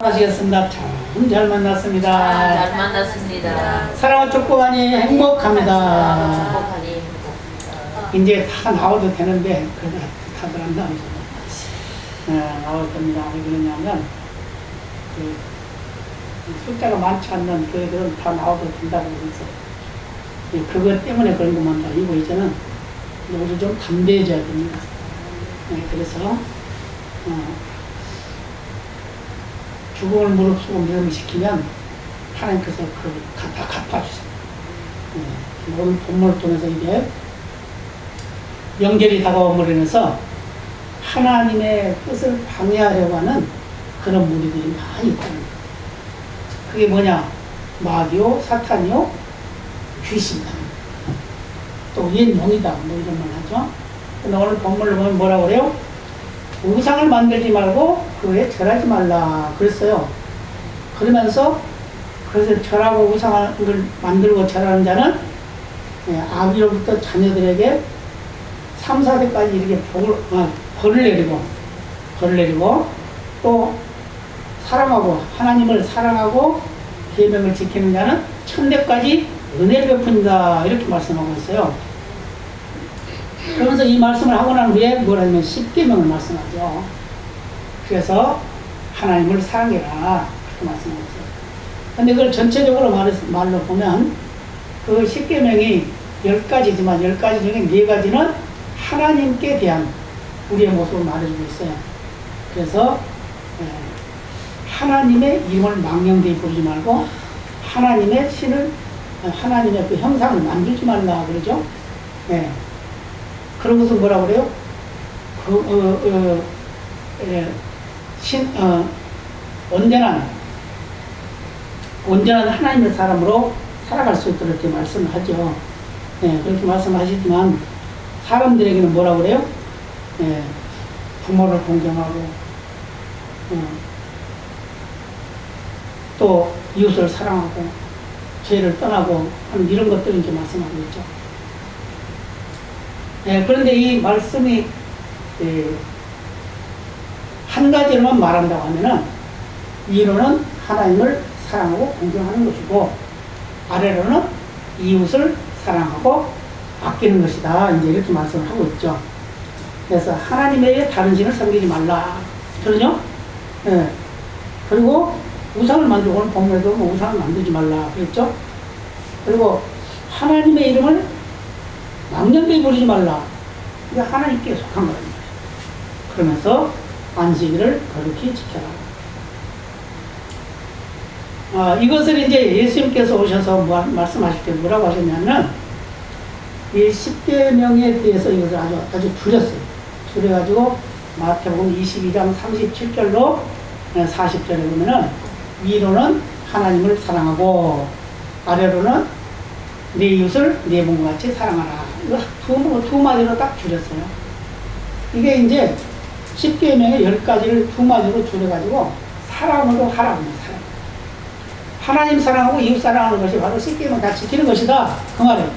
하시겠습니다. 참 잘 만났습니다. 아, 잘 만났습니다. 사랑과 축복하니 행복합니다. 축복하니 이제 다 나와도 되는데 그래도 다들 안 나오죠. 네, 나올 겁니다. 왜 그러냐면 그 숫자가 많지 않는 교회들은 다 나와도 된다고 그래서 예, 그것 때문에 그런 것만 아니고 이제는 우리 좀 담대해져야 됩니다. 네, 그래서 어, 죽음을 무릅쓰고 믿음을 시키면 하나님께서 그다 갚아주세요. 네, 모든 본문을 통해서 이제 명절이 다가옴으로 인해서 하나님의 뜻을 방해하려고 하는 그런 무리들이 많이 있다는 거예요. 그게 뭐냐? 마귀요, 사탄이요, 귀신이다. 또 옛용이다. 뭐 이런 말 하죠. 근데 오늘 본문을 보면 뭐라고 그래요? 우상을 만들지 말고 그에 절하지 말라 그랬어요. 그러면서 그래서 절하고 우상을 만들고 절하는 자는 예, 아비로부터 자녀들에게 3, 4대까지 이렇게 복을, 어, 벌을 내리고, 벌을 내리고, 또 사랑하고, 하나님을 사랑하고, 계명을 지키는 자는 천대까지 은혜를 베푼다. 이렇게 말씀하고 있어요. 그러면서 이 말씀을 하고 난 후에 뭐라 하면 10계명을 말씀하죠. 그래서 하나님을 사랑해라. 그렇게 있어요. 근데 그걸 전체적으로 말, 말로 보면 그 10계명이 10가지지만 10가지 중에 4가지는 하나님께 대한 우리의 모습을 말해주고 있어요. 그래서 예, 하나님의 이름을 망령되이 부르지 말고 하나님의 신을 하나님의 그 형상을 만들지 말라 그러죠. 예. 그런 것은 뭐라 그래요? 그, 어, 어, 예, 신, 어, 온전한, 온전한 하나님의 사람으로 살아갈 수 있도록 이렇게 말씀을 하죠. 예, 그렇게 말씀하시지만, 사람들에게는 뭐라 그래요? 예, 부모를 공경하고, 어, 또 이웃을 사랑하고, 죄를 떠나고 하는 이런 것들을 이제 말씀하고 있죠. 예, 그런데 이 말씀이 예, 한 가지로만 말한다고 하면은 위로는 하나님을 사랑하고 공경하는 것이고 아래로는 이웃을 사랑하고 아끼는 것이다. 이제 이렇게 말씀을 하고 있죠. 그래서 하나님의 다른 신을 섬기지 말라. 그러죠? 예. 그리고 우상을 만들고 오늘 본문에도 뭐 우상을 만들지 말라. 그랬죠? 그리고 하나님의 이름을 망령되이 부르지 말라. 이게 하나님께 속한 거랍니다. 그러면서 안식일을 거룩히 지켜라. 아, 이것을 이제 예수님께서 오셔서 뭐, 말씀하실 때 뭐라고 하셨냐면, 이 10계명에 대해서 이것을 아주, 아주 줄였어요. 줄여가지고, 마태복음 22장 37절로 40절에 보면은, 위로는 하나님을 사랑하고, 아래로는 내 이웃을 내 몸과 같이 사랑하라. 두, 두 마디로 딱 줄였어요. 이게 이제 10계명의 10가지를 두 마디로 줄여가지고 사랑으로 하라고. 사랑. 하나님 사랑하고 이웃 사랑하는 것이 바로 10계명 다 지키는 것이다. 그 말이에요.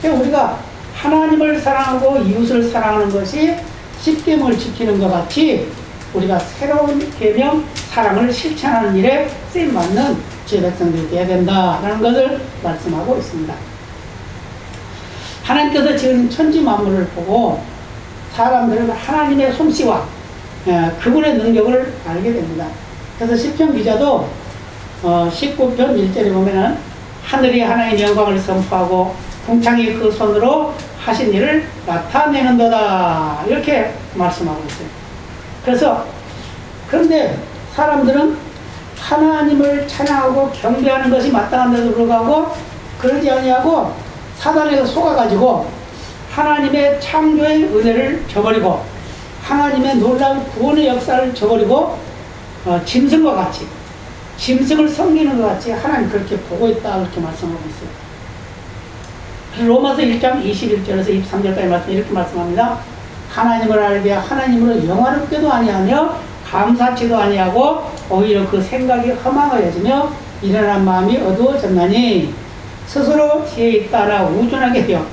그러니까 우리가 하나님을 사랑하고 이웃을 사랑하는 것이 10계명을 지키는 것 같이 우리가 새로운 계명 사랑을 실천하는 일에 쓰임받는 제 백성들이 되어야 된다라는 것을 말씀하고 있습니다. 하나님께서 지은 천지 만물을 보고 사람들은 하나님의 솜씨와 예, 그분의 능력을 알게 됩니다. 그래서 시편 기자도 어, 19편 1절에 보면은 하늘이 하나님의 영광을 선포하고 궁창이 그 손으로 하신 일을 나타내는도다 이렇게 말씀하고 있어요. 그래서 그런데 사람들은 하나님을 찬양하고 경배하는 것이 마땅한데도 불구하고 그러지 아니하고 사단에서 속아가지고 하나님의 창조의 은혜를 저버리고 하나님의 놀라운 구원의 역사를 저버리고 어, 짐승과 같이 짐승을 섬기는 것 같이 하나님 그렇게 보고 있다 그렇게 말씀하고 있어요. 로마서 1장 21절에서 23절까지 말씀 이렇게 말씀합니다. 하나님을 알게 하나님으로 영화롭게도 아니하며 감사치도 아니하고 오히려 그 생각이 허망하여지며 일어난 마음이 어두워졌나니 스스로 지혜에 따라 우둔하게 되어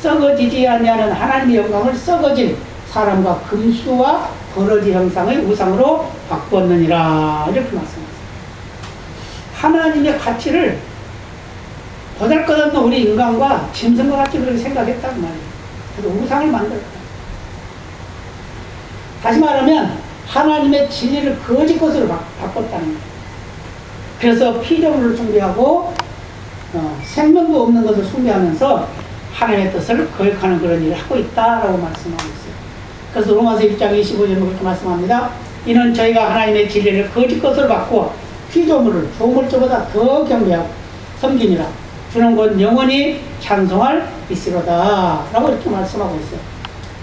썩어지지 아니하는 하나님의 영광을 썩어진 사람과 금수와 버러지 형상의 우상으로 바꾸었느니라 이렇게 말씀하셨어요. 하나님의 가치를 보잘것없는 우리 인간과 짐승과 같이 그렇게 생각했단 말이에요. 그래서 우상을 만들었다. 다시 말하면 하나님의 진리를 거짓 것으로 바, 바꿨다는 거예요. 그래서 피조물을 숭배하고 어, 생명도 없는 것을 숭배하면서 하나님의 뜻을 거역하는 그런 일을 하고 있다라고 말씀하고 있어요. 그래서 로마서 1장 25절에 그렇게 말씀합니다. 이는 저희가 하나님의 진리를 거짓 것으로 바꾸어 피조물을 조물주보다 더 경배하고 섬기니라. 주는 곧 영원히 찬송할 이시로다. 라고 이렇게 말씀하고 있어요.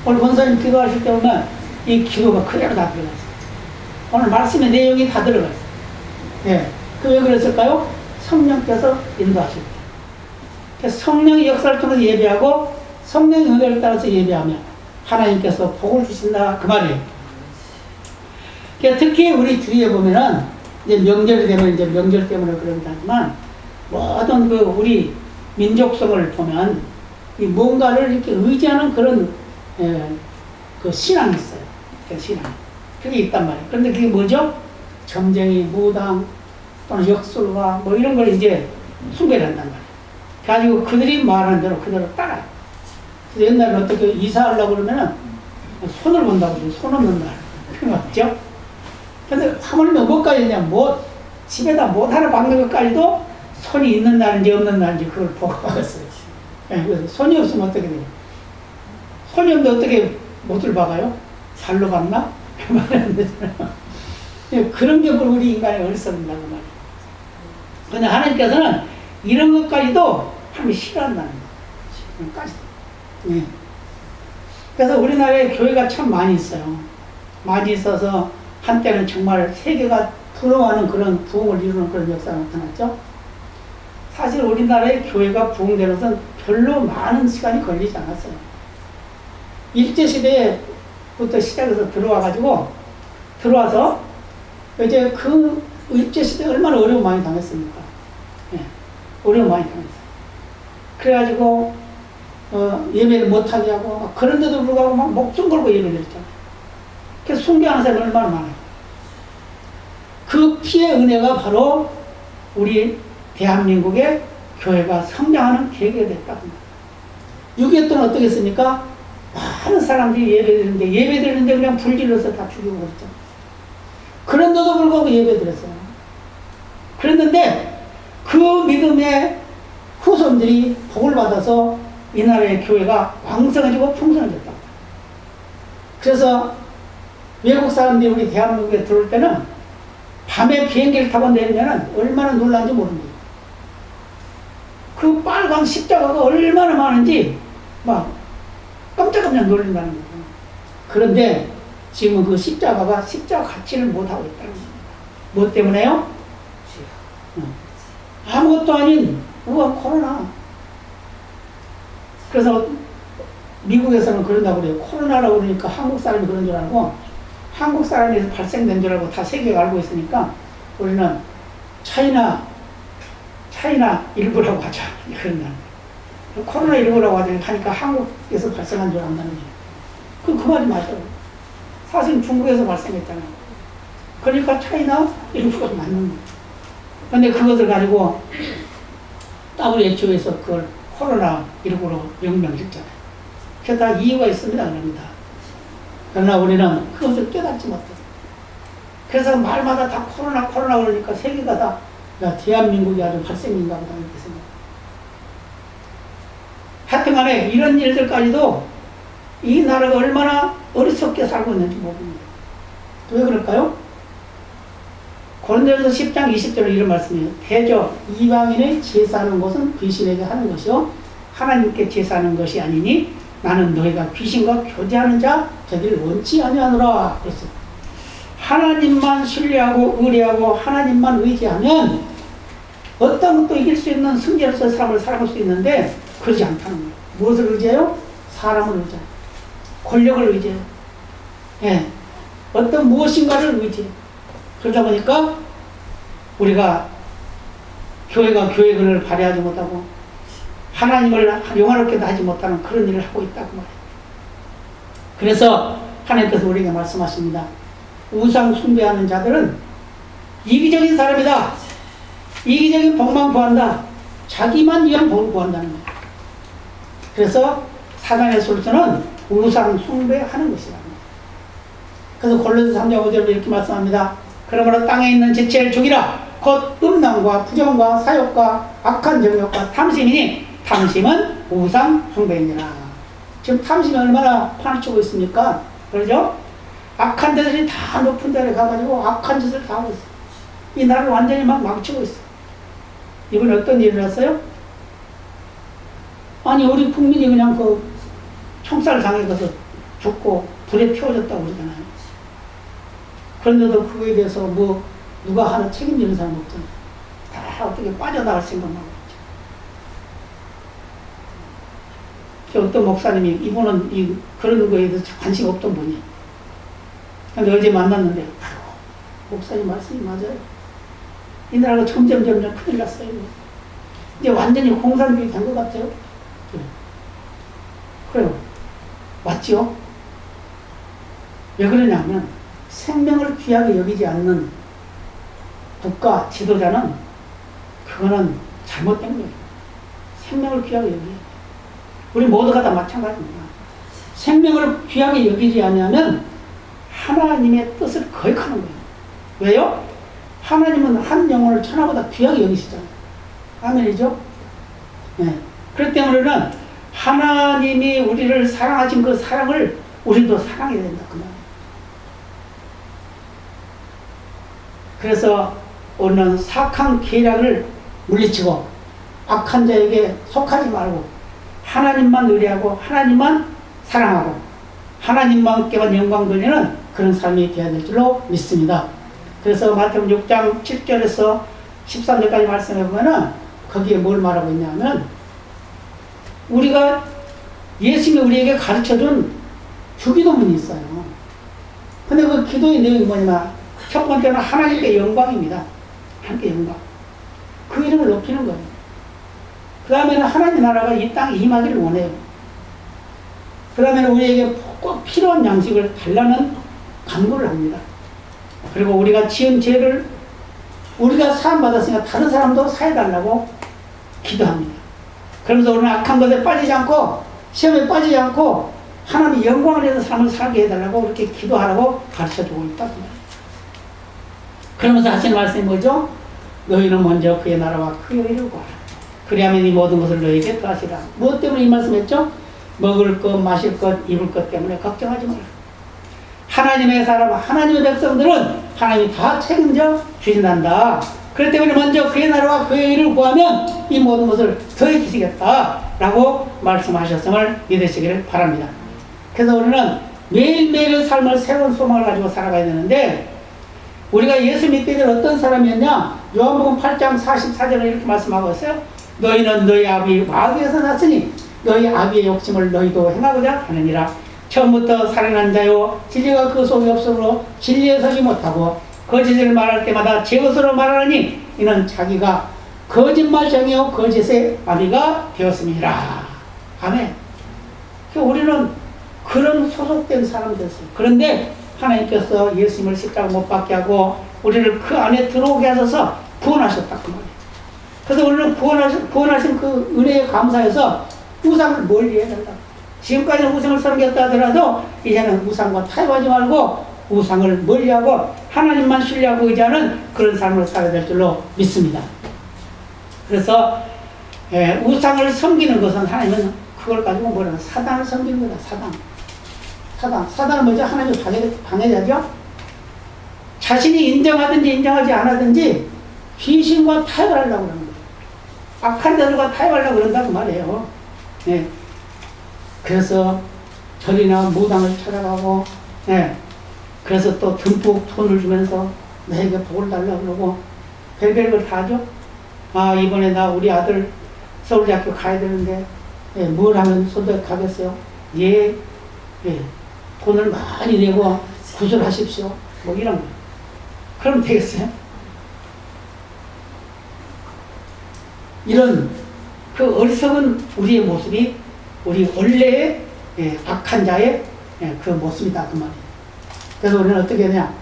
오늘 권사님 기도하실 때 보면 이 기도가 그대로 다 들어가 있어요. 오늘 말씀의 내용이 다 들어가 있어요. 예. 그왜 그랬을까요? 성령께서 인도하실 때. 그래서 성령의 역사를 통해서 예배하고 성령의 은혜를 따라서 예배하면 하나님께서 복을 주신다. 그 말이에요. 그러니까 특히 우리 주위에 보면은 이제 명절이 되면 이제 명절 때문에 그러긴 하지만 모든 그 우리 민족성을 보면 이 뭔가를 이렇게 의지하는 그런 예, 그 신앙이 있어요. 그 신앙. 그게 있단 말이에요. 그런데 그게 뭐죠? 점쟁이, 무당, 또는 역술가 뭐 이런 걸 이제 숭배를 한단 말이에요. 가지고 그들이 말하는 대로 그대로 따라요. 그래서 옛날에 어떻게 이사하려고 그러면은 손을 본다고 그러죠. 손 없는 날. 그거 맞죠? 근데 하물며 뭐까지 냐 뭐, 집에다 못 하나 박는 것까지도 손이 있는 날인지 없는 날인지 그걸 보고 박았어요. 예, 손이 없으면 어떻게 돼요? 손이 없는데 어떻게 못을 박아요? 살로 박나? 말안 되잖아요. 예, 그런 게 우리 인간의 어리석음이라고 말이에요. 근데 하나님께서는 이런 것까지도 하나님이 싫어한다는 거예요. 까지. 예. 그래서 우리나라에 교회가 참 많이 있어요. 많이 있어서 한때는 정말 세계가 부러워하는 그런 부흥을 이루는 그런 역사가 나타났죠. 사실 우리나라의 교회가 부흥되는 것은 별로 많은 시간이 걸리지 않았어요. 일제시대부터 시작해서 들어와가지고, 들어와서, 이제 그 일제시대 얼마나 어려움 많이 당했습니까? 예, 어려움 많이 당했어요. 그래가지고, 어, 예배를 막 그런데도 불구하고 막 목숨 걸고 예배를 했잖아요. 그래서 숭배하는 사람이 얼마나 많아요. 그 피의 은혜가 바로 우리 대한민국의 교회가 성장하는 계기가 됐다고 합니다. 6.25 때는 어떻게 했습니까? 많은 사람들이 예배드리는데 예배드리는데 그냥 불질러서 다 죽이고 그랬죠. 그런데도 불구하고 예배드렸어요. 그랬는데 그 믿음의 후손들이 복을 받아서 이 나라의 교회가 왕성해지고 풍성해졌다. 그래서 외국 사람들이 우리 대한민국에 들어올 때는 밤에 비행기를 타고 내리면 얼마나 놀란지 모릅니다. 그 빨간 십자가가 얼마나 많은지 막 깜짝깜짝 놀란다는 거예요. 그런데 지금은 그 십자가가 십자가 가치를 못하고 있다는 겁니다. 뭐 때문에요? 아무것도 아닌 우한 코로나. 그래서 미국에서는 그런다고 그래요. 코로나라고 그러니까 한국 사람이 그런 줄 알고 한국 사람에서 발생된 줄 알고 다 세계가 알고 있으니까 우리는 차이나 차이나 일부라고 하자. 그런다. 코로나 일부라고 하니까 한국에서 발생한 줄 안다는 거예요. 그, 그 말이 맞아요. 사실 중국에서 발생했잖아요. 그러니까 차이나 일부가 맞는 거예요. 근데 그것을 가지고 WHO에서 그걸 코로나 19로 명명했잖아요. 그게 다 이유가 있습니다. 그럽니다. 그러나 우리는 그것을 깨닫지 못해요. 그래서 말마다 다 코로나, 코로나 그러니까 세계가 다, 야, 대한민국이 아주 발생인가 보다 이렇게 생각. 하여튼 간에 이런 일들까지도 이 나라가 얼마나 어리석게 살고 있는지 모릅니다. 왜 그럴까요? 고린도전서 10장 20절에 이런 말씀이에요. 대저 이방인의 제사하는 것은 귀신에게 하는 것이요 하나님께 제사하는 것이 아니니 나는 너희가 귀신과 교제하는 자 저기를 원치 아니하노라 그랬어요. 하나님만 신뢰하고 의뢰하고 하나님만 의지하면 어떤 것도 이길 수 있는 승리로서 삶을 살아갈 수 있는데 그러지 않다는 거예요. 무엇을 의지해요? 사람을 의지해요. 권력을 의지해요. 예. 어떤 무엇인가를 의지해요. 그러다 보니까 우리가 교회가 교회근을 발휘하지 못하고 하나님을 영화롭게 하지 못하는 그런 일을 하고 있다고 말해요. 그래서 하나님께서 우리에게 말씀하십니다. 우상 숭배하는 자들은 이기적인 사람이다. 이기적인 복만 구한다. 자기만 위한 복을 구한다는 거예요. 그래서 사단의 술수는 우상 숭배하는 것이다. 그래서 골로새 3장 5절로 이렇게 말씀합니다. 그러므로 땅에 있는 지체를 죽이라. 곧 음란과 부정과 사욕과 악한 정욕과 탐심이니 탐심은 우상 숭배이니라. 지금 탐심이 얼마나 파헤치고 있습니까? 그러죠? 악한 데들이 다 높은 데를 가가지고 악한 짓을 다 하고 있어. 이 나라를 완전히 막 망치고 있어. 이번에 어떤 일이 났어요? 아니, 우리 국민이 그냥 그 총살 당해서 죽고 불에 피워졌다고 그러잖아요. 그런데도 그거에 대해서 뭐 누가 하나 책임지는 사람 없잖아. 다 어떻게 빠져나갈 생각만 하고 있죠. 어떤 목사님이 이분은 이 그런 거에 대해서 관심 없던 분이야. 근데 어제 만났는데 목사님 말씀이 맞아요. 이 나라가 점점 점점 큰일 났어요. 이제 완전히 공산주의 된 것 같아요. 그래. 그래요. 맞지요? 왜 그러냐면 생명을 귀하게 여기지 않는 국가 지도자는 그거는 잘못된 거예요. 생명을 귀하게 여기야 돼. 우리 모두가 다 마찬가지입니다. 생명을 귀하게 여기지 않으면 하나님의 뜻을 거역하는 거예요. 왜요? 하나님은 한 영혼을 천하보다 귀하게 여기시잖아요. 아멘이죠? 네. 그렇기 때문에는 하나님이 우리를 사랑하신 그 사랑을 우리도 사랑해야 된다. 그말이에요. 그래서 우리는 사악한 계략을 물리치고 악한 자에게 속하지 말고 하나님만 의뢰하고 하나님만 사랑하고 하나님만께만 영광 돌리는 그런 삶이 되어야 될 줄로 믿습니다. 그래서 마태복음 6장 7절에서 13절까지 말씀해 보면은 거기에 뭘 말하고 있냐면 우리가 예수님이 우리에게 가르쳐 준 주기도문이 있어요. 근데 그 기도의 내용이 뭐냐면 첫 번째는 하나님께 영광입니다. 하나님께 영광. 그 이름을 높이는 거예요. 그 다음에는 하나님 나라가 이 땅에 임하기를 원해요. 그 다음에는 우리에게 꼭 필요한 양식을 달라는 간구를 합니다. 그리고 우리가 지은 죄를 우리가 사함받았으니까 다른 사람도 사해달라고 기도합니다. 그러면서 우리는 악한 것에 빠지지 않고 시험에 빠지지 않고 하나님의 영광을 위해서 삶을 살게 해달라고 그렇게 기도하라고 가르쳐주고 있다. 그. 그러면서 하시는 말씀이 뭐죠? 너희는 먼저 그의 나라와 그의 의를 구하라. 그리하면 이 모든 것을 너희에게 더하시라. 무엇 때문에 이 말씀했죠? 먹을 것, 마실 것, 입을 것 때문에 걱정하지 마라. 하나님의 사람, 하나님의 백성들은 하나님이 다 책임져 주신단다. 그렇기 때문에 먼저 그의 나라와 그의 일을 구하면 이 모든 것을 더해 주시겠다. 라고 말씀하셨음을 믿으시기를 바랍니다. 그래서 우리는 매일매일의 삶을 새로운 소망을 가지고 살아가야 되는데 우리가 예수 믿게 된 어떤 사람이었냐? 요한복음 8장 44절에 이렇게 말씀하고 있어요. 너희는 너희 아비 마귀에서 났으니 너희 아비의 욕심을 너희도 행하고자 하느니라. 처음부터 살인한 자요 진리가 그 속에 없으므로 진리에 서지 못하고 거짓을 말할 때마다 제 것으로 말하니 이는 자기가 거짓말쟁이요 거짓의 아비가 되었습니다. 아멘. 그러니까 우리는 그런 소속된 사람들이었어요. 그런데 하나님께서 예수님을 십자가 못 박게 하고 우리를 그 안에 들어오게 하셔서 구원하셨다 그 말이에요. 그래서 우리는 구원하신, 구원하신 그 은혜에 감사해서 우상을 멀리 해야 된다. 지금까지는 우상을 섬겼다 하더라도 이제는 우상과 타협하지 말고 우상을 멀리하고 하나님만 신뢰하고 의지하는 그런 삶을 살아야 될 줄로 믿습니다. 그래서 예, 우상을 섬기는 것은 하나님은 그걸 가지고 뭐라 사단을 섬기는 거다. 사단. 사단. 사단은 뭐죠? 하나님의 방해, 방해자죠? 자신이 인정하든지 인정하지 않았든지 귀신과 타협을 하려고 그러는 거예요. 악한 자들과 타협하려고 그런다고 말이에요. 예. 그래서 절이나 무당을 찾아가고, 예. 그래서 또 듬뿍 돈을 주면서 나에게 복을 달라고 그러고, 별별 걸 다 하죠? 아, 이번에 나 우리 아들 서울대학교 가야 되는데, 예, 뭘 하면 서울대 가겠어요? 예, 예. 돈을 많이 내고 구술하십시오. 뭐 이런 거. 그럼 되겠어요? 이런 그 어리석은 우리의 모습이 우리 원래의 예, 악한 자의 예, 그 못습니다. 그 말이. 그래서 우리는 어떻게 하냐.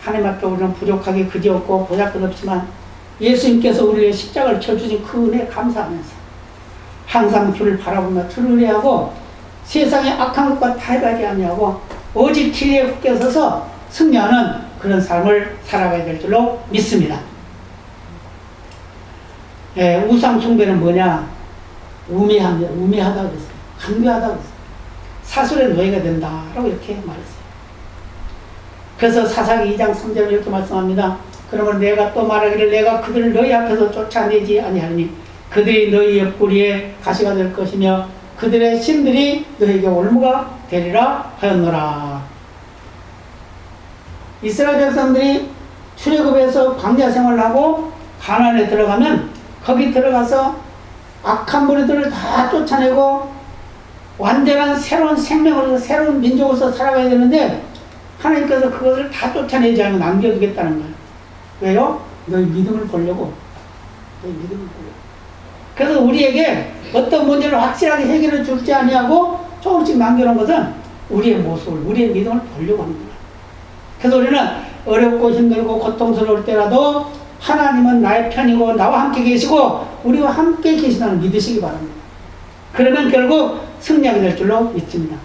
하나님 앞에 우리는 부족하게 그지없고 보잘것없지만 예수님께서 우리의 십자가를 쳐주신 그 은혜 감사하면서 항상 주를 바라보며 주를 의뢰하고 세상의 악한 것과 타협하지 아니하고 오직 진리에 굳게 서서 승리하는 그런 삶을 살아가야 될 줄로 믿습니다. 예, 우상 숭배는 뭐냐? 우매합니다. 우매하다고 그랬어요. 강요하다고 그랬어요. 사술의 노예가 된다라고 이렇게 말했어요. 그래서 사사기 2장 3절을 이렇게 말씀합니다. 그러면 내가 또 말하기를 내가 그들을 너희 앞에서 쫓아내지 아니하니 그들이 너희 옆구리에 가시가 될 것이며 그들의 신들이 너에게 올무가 되리라 하였노라. 이스라엘 백성들이 출애굽에서 광야 생활을 하고 가나안에 들어가면 거기 들어가서 악한 무리들을 다 쫓아내고 완전한 새로운 생명으로서 새로운 민족으로서 살아가야 되는데 하나님께서 그것을 다 쫓아내지 않고 남겨두겠다는 거예요. 왜요? 너희 믿음을 보려고. 너희 믿음을 보려고. 그래서 우리에게 어떤 문제를 확실하게 해결해 줄지 아니하고 조금씩 남겨놓은 것은 우리의 모습을, 우리의 믿음을 보려고 하는 거예요. 그래서 우리는 어렵고 힘들고 고통스러울 때라도 하나님은 나의 편이고 나와 함께 계시고 우리와 함께 계시다는 믿으시기 바랍니다. 그러면 결국 승리하게 될 줄로 믿습니다.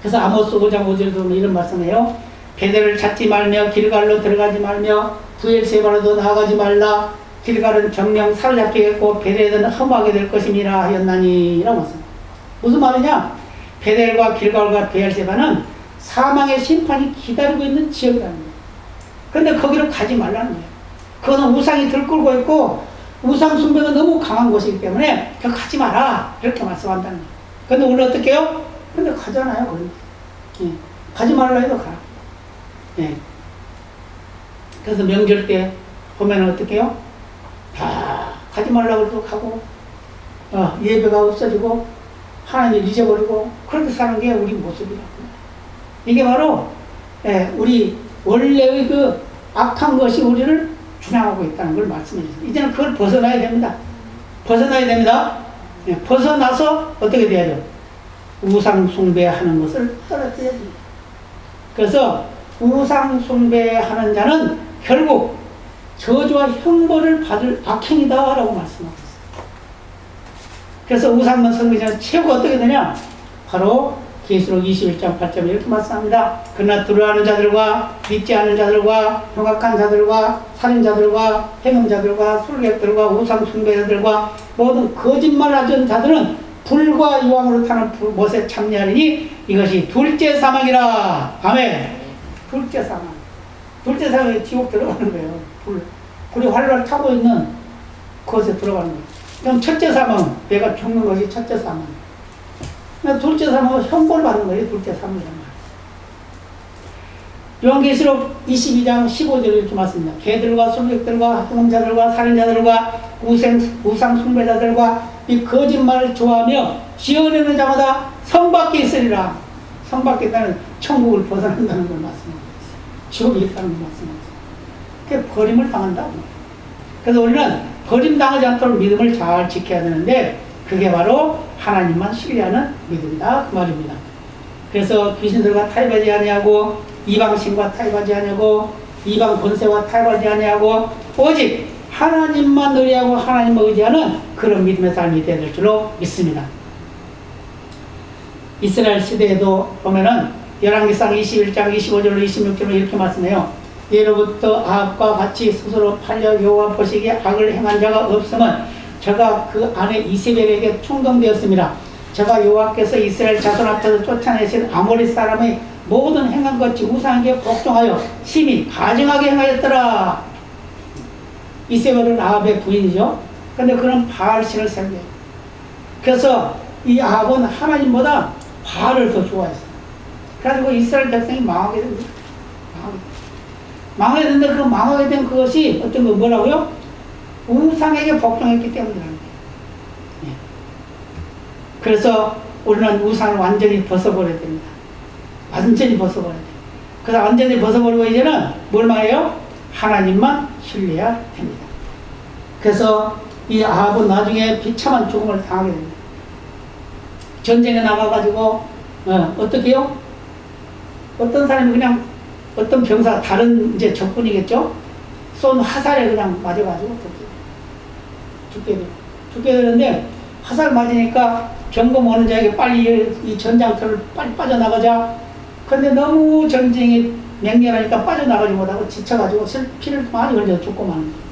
그래서 아모스 5장 5절에 보면 이런 말씀해요. 베델을 찾지 말며 길갈로 들어가지 말며 부엘세바로도 나아가지 말라. 길갈은 정령 사로잡히겠고 베델은 험하게 될 것임이라 하였나니 라고 말씀. 무슨 말이냐? 베델과 길갈과 베엘세바는 사망의 심판이 기다리고 있는 지역이라는 거예요. 근데 거기로 가지 말라는 거예요. 그거는 우상이 들끓고 있고 우상 숭배가 너무 강한 곳이기 때문에 그 가지 마라 이렇게 말씀한다는 거예요. 근데 우리 어떻게 해요? 근데 가잖아요. 거기. 예. 가지 말라 해도 가. 예. 그래서 명절 때 보면 어떻게 해요? 다 가지 말라고 해도 가고 어, 예배가 없어지고 하나님을 잊어버리고 그렇게 사는 게 우리 모습이라고. 이게 바로 예, 우리 원래의 그 악한 것이 우리를 준양하고 있다는 걸 말씀해 주세요. 이제는 그걸 벗어나야 됩니다. 벗어나야 됩니다. 예, 벗어나서 어떻게 돼야죠? 우상 숭배하는 것을 떨어뜨려야 됩니다. 그래서 우상 숭배하는 자는 결국 저주와 형벌을 받을 악행이다라고 말씀하고 있어요. 그래서 우상만 선거자는 최고 어떻게 되냐? 바로 계시록 21장 8절 이렇게 말씀합니다. 그러나 들어가는 자들과 믿지 않는 자들과 흉악한 자들과 살인자들과 행음자들과 술객들과 우상 숭배자들과 모든 거짓말 하던 자들은 불과 유황으로 타는 불- 못에 참여하리니 이것이 둘째 사망이라. 아멘. 둘째 사망. 둘째 사망이 지옥 들어가는 거예요. 불. 불이 활활 타고 있는 그것에 들어가는 거예요. 그럼 첫째 사망은 내가 죽는 것이 첫째 사망. 둘째 사망은 형벌 받는 거예요. 둘째 사망이란 말. 요한계시록 22장 15절에 이렇게 맞습니다. 개들과 술객들과 행음자들과 살인자들과 우생, 우상 숭배자들과 이 거짓말을 좋아하며 지어내는 자마다 성 밖에 있으리라. 성 밖에 있다는 천국을 벗어난다는 걸 말씀하고 있어요. 지옥이 있다는 걸 말씀하고 있어요. 버림을 당한다고. 그래서 우리는 버림당하지 않도록 믿음을 잘 지켜야 되는데 그게 바로 하나님만 신뢰하는 믿음이다 그 말입니다. 그래서 귀신들과 타협하지 아니하고 이방신과 타협하지 아니하고 이방 권세와 타협하지 아니하고 오직 하나님만 의뢰하고 하나님을 의지하는 그런 믿음의 삶이 되야 될 줄로 믿습니다. 이스라엘 시대에도 보면은 열왕기상 21장 25절로 26절로 이렇게 말씀해요. 예로부터 아합과 같이 스스로 팔려 여호와 보시기에 악을 행한 자가 없으면 저가 그 아내 이세벨에게 충동되었습니다. 저가 여호와께서 이스라엘 자손 앞에서 쫓아내신 아모리 사람의 모든 행한 것이 우상에게 복종하여 심히 가증하게 행하였더라. 이세벨은 아합의 부인이죠. 근데 그는 바알신을 섬겨요. 그래서 이 아합은 하나님보다 바알을 더 좋아했어요. 그래가지고 이스라엘 백성이 망하게 됩니다. 망하게 됩니다. 되는데 그 망하게 된 그것이 어떤 거 뭐라고요? 우상에게 복종했기 때문이라는. 예. 그래서 우리는 우상을 완전히 벗어버려야 됩니다. 완전히 벗어버려야 돼요. 그래서 완전히 벗어버리고 이제는 뭘 말해요? 하나님만 신뢰해야 됩니다. 그래서 이 아합은 나중에 비참한 죽음을 당하게 됩니다. 전쟁에 나가가지고 어, 어떻게요? 어떤 사람이 그냥 어떤 병사 다른 이제 적군이겠죠? 쏜 화살에 그냥 맞아가지고 죽게 돼 죽게 되는데 화살 맞으니까 경고 오는 자에게 빨리 이 전장터를 빨리 빠져나가자. 근데 너무 전쟁이 맹렬하니까 빠져나가지 못하고 지쳐가지고 슬- 피를 많이 흘려 죽고 마는 거예요.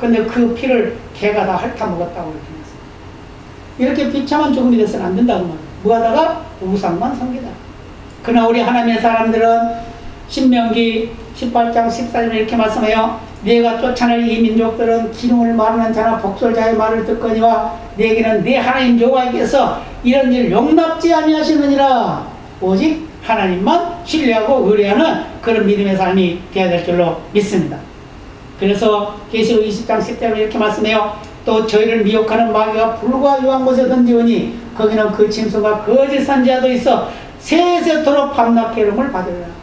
근데 그 피를 개가 다 핥아먹었다고 이렇게 했어요. 이렇게 비참한 죽음이 돼서는 안 된다고 말이에요. 뭐하다가 우상만 섬기다. 그러나 우리 하나님의 사람들은 신명기 18장 14절에 이렇게 말씀해요. 내가 쫓아낼 이 민족들은 기름을 마르는 자나 복설자의 말을 듣거니와 내게는 내 하나님 여호와께서 이런 일 용납지 아니하시느니라. 오직 하나님만 신뢰하고 의뢰하는 그런 믿음의 삶이 되어야 될 줄로 믿습니다. 그래서 계시록 20장 10절에 이렇게 말씀해요. 또 저희를 미혹하는 마귀가 불과 유한 곳에 던지오니 거기는 그 짐승과 거짓 선지자도 있어 세세토록 밤낮 괴로움을 받으리라.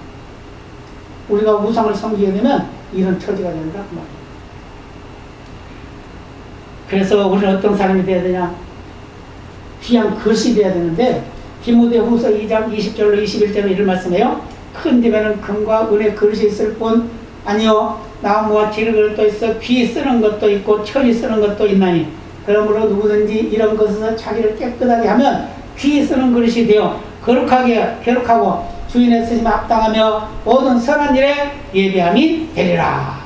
우리가 우상을 섬기게 되면 이런 처지가 된다 그. 그래서 우리는 어떤 사람이 되어야 되냐? 귀한 것이 되어야 되는데 디모데 후서 2장 20절로 21절로 이를 말씀해요. 큰 집에는 금과 은의 그릇이 있을 뿐 아니요 나무와 지르 그릇도 있어 귀 쓰는 것도 있고 철이 쓰는 것도 있나니 그러므로 누구든지 이런 것에서 자기를 깨끗하게 하면 귀 쓰는 그릇이 되어 거룩하게 거룩하고 주인의 쓰심 합당하며 모든 선한 일에 예비함이 되리라.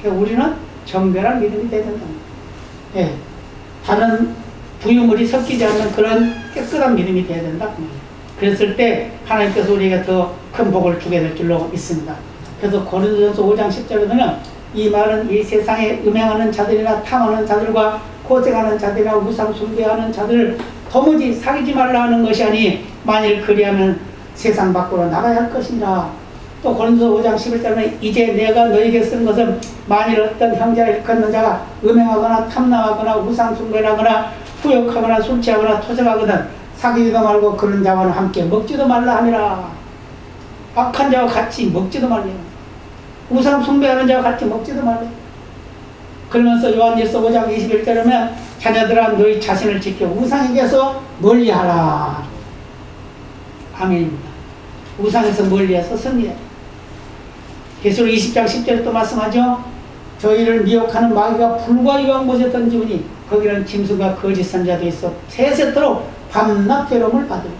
그러니까 우리는 정결한 믿음이 되야 된다. 예, 다른 부유물이 섞이지 않는 그런 깨끗한 믿음이 되어야 된다. 그랬을 때 하나님께서 우리에게 더 큰 복을 주게 될 줄로 믿습니다. 그래서 고린도전서 5장 10절에는 이 말은 이 세상에 음행하는 자들이나 탐하는 자들과 고생하는 자들이나 우상 숭배하는 자들을 도무지 사귀지 말라 하는 것이 아니 만일 그리하면 세상 밖으로 나가야 할 것이니라. 또 고린도서 5장 11절에 이제 내가 너에게 쓴 것은 만일 어떤 형제를 일컫는 자가 음행하거나 탐나하거나 우상 숭배하거나 후욕하거나 술 취하거나 토색하거든 사귀지도 말고 그런 자와는 함께 먹지도 말라 하니라. 악한 자와 같이 먹지도 말라. 우상 숭배하는 자와 같이 먹지도 말라. 그러면서 요한일서 5장 21절에면 자녀들아 너희 자신을 지켜 우상에게서 멀리하라. 아멘입니다. 우상에서 멀리해서 승리해. 계시록 20장 10절에 또 말씀하죠. 저희를 미혹하는 마귀가 불과 유한 곳에 던지우니 거기는 짐승과 거짓 선자도 있어 세세토록 밤낮 괴로움을 받으라.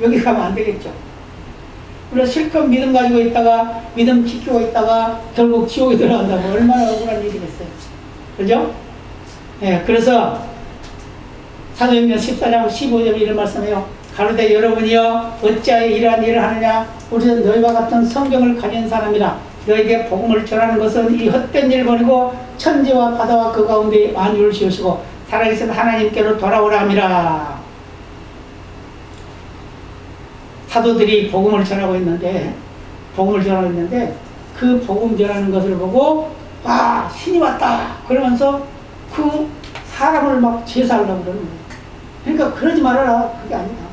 여기 가면 안 되겠죠. 우리가 실컷 믿음 가지고 있다가 믿음 지키고 있다가 결국 지옥에 들어간다고 얼마나 억울한 일이겠어요. 그죠? 예, 그래서 사도행전 14장 15절에 이런 말씀해요. 가로되 여러분이여 어찌하여 이러한 일을 하느냐? 우리는 너희와 같은 성경을 가진 사람이라. 너에게 복음을 전하는 것은 이 헛된 일을 버리고 천지와 바다와 그 가운데 만유를 지으시고 살아계신 하나님께로 돌아오라 함이라. 사도들이 복음을 전하고 있는데 복음을 전하고 있는데 그 복음 전하는 것을 보고 아 신이 왔다! 그러면서 그 사람을 막 제사하려고 그러는 거예요. 그러니까 그러지 말아라. 그게 아니다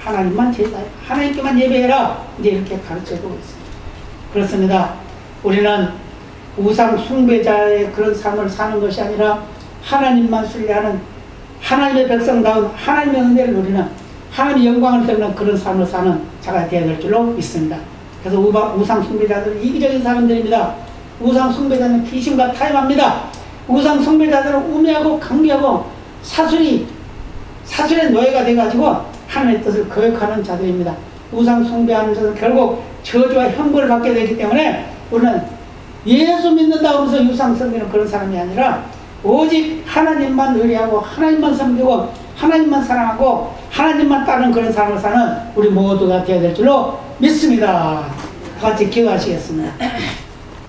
하나님만 제사해 하나님께만 예배해라 이제 이렇게 가르쳐 주고 있습니다 그렇습니다 우리는 우상 숭배자의 그런 삶을 사는 것이 아니라 하나님만 신뢰하는 하나님의 백성다운 하나님의 은혜를 누리는 하나님의 영광을 드리는 그런 삶을 사는 자가 되어야 될 줄로 믿습니다. 그래서 우바, 우상 숭배자들은 이기적인 사람들입니다. 우상 숭배자는 귀신과 타임합니다. 우상 숭배자들은 우매하고 강비하고 사술이 사술의 노예가 돼가지고 하나님의 뜻을 거역하는 자들입니다. 우상 숭배하는 자는 결국 저주와 형벌을 받게 되기 때문에 우리는 예수 믿는다 하면서 우상 섬기는 그런 사람이 아니라 오직 하나님만 의뢰하고 하나님만 섬기고 하나님만 사랑하고 하나님만 따르는 그런 삶을 사는 우리 모두가 되어야 될 줄로 믿습니다. 같이 기도하시겠습니다.